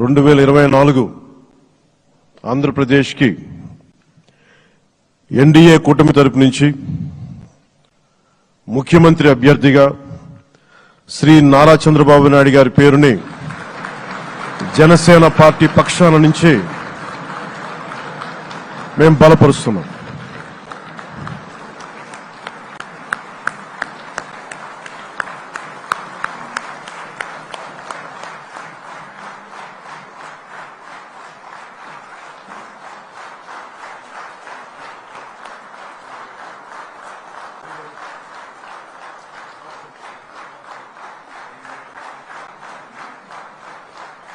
రెండు వేల ఇరవై నాలుగు ఆంధ్రప్రదేశ్కి ఎన్డీఏ కూటమి తరపు నుంచి ముఖ్యమంత్రి అభ్యర్థిగా శ్రీ నారా చంద్రబాబు నాయుడు గారి పేరుని జనసేన పార్టీ పక్షాన నుంచి మేము బలపరుస్తున్నాం.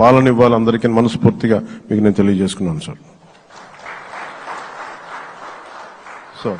పాలన ఇవ్వాలి అందరికీ మనస్ఫూర్తిగా మీకు నేను తెలియజేసుకున్నాను సార్. సో